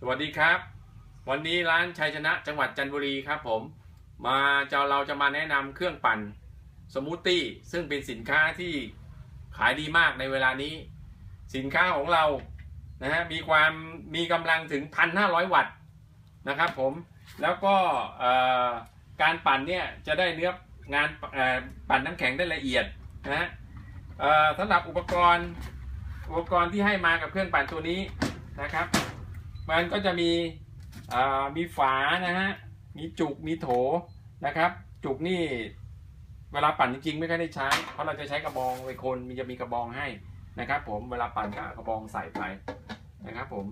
สวัสดีครับ วันนี้ร้านชัยชนะจังหวัดจันทบุรีครับผม มาจะเราจะมาแนะนำเครื่องปั่นสมูทตี้ซึ่งเป็นสินค้าที่ขายดีมากในเวลานี้ สินค้าของเรานะฮะมีความมีกำลังถึง 1,500 วัตต์นะครับผมแล้วก็การปั่นเนี่ยจะได้เนื้องานปั่นน้ำแข็งได้ละเอียดนะฮะสำหรับอุปกรณ์อุปกรณ์ที่ให้มากับเครื่องปั่นตัวนี้นะครับ มันก็จะมีมีฝานะฮะ มีจุก มีโถนะครับ จุกนี่เวลาปั่นจริงๆไม่ค่อยได้ใช้ เพราะเราจะใช้กระบองไวคนมีจะมีกระบองให้นะครับผม เวลาปั่นก็กระบองใส่ไปนะครับผม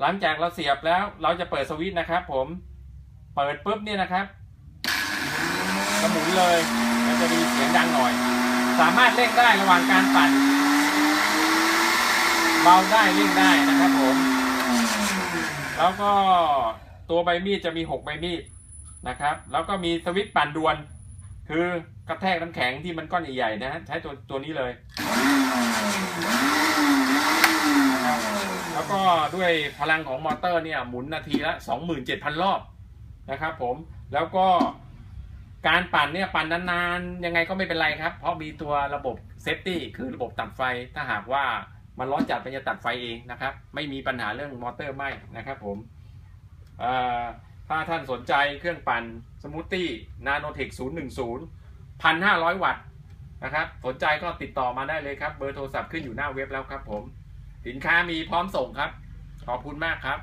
หลังจากเราเสียบแล้วเราจะเปิดสวิตช์นะครับ ผม เปิดปุ๊บเนี่ยนะครับก็หมุนเลย มันจะมีเสียงดังหน่อย สามารถเร่งได้ระหว่างการปั่น เบาได้เร่งได้นะครับผม แล้วก็ตัวใบมีดจะมี 6 ใบมีดนะครับ แล้วก็มีสวิตช์ปั่นดวน คือกระแทกน้ำแข็งที่มันก้อนใหญ่ๆนะฮะใช้ตัวตัวนี้เลย แล้วก็ด้วยพลังของมอเตอร์เนี่ยหมุนนาทีละ 27,000 รอบนะครับผมแล้วก็การปั่นเนี่ยปั่นนานๆ ยังไงก็ไม่เป็นไรครับ เพราะมีตัวระบบเซฟตี้คือระบบตัดไฟถ้าหากว่า มันร้อนจัดมันจะตัดไฟเองนะครับ ไม่มีปัญหาเรื่องมอเตอร์ไหม้นะครับผมถ้าท่านสนใจเครื่องปั่นสมูทตี้นาโนเทค010 1,500 วัตต์นะครับสนใจก็ติดต่อมาได้เลยครับ เบอร์โทรศัพท์ขึ้นอยู่หน้าเว็บแล้วครับผม สินค้ามีพร้อมส่งครับ ขอบคุณมากครับ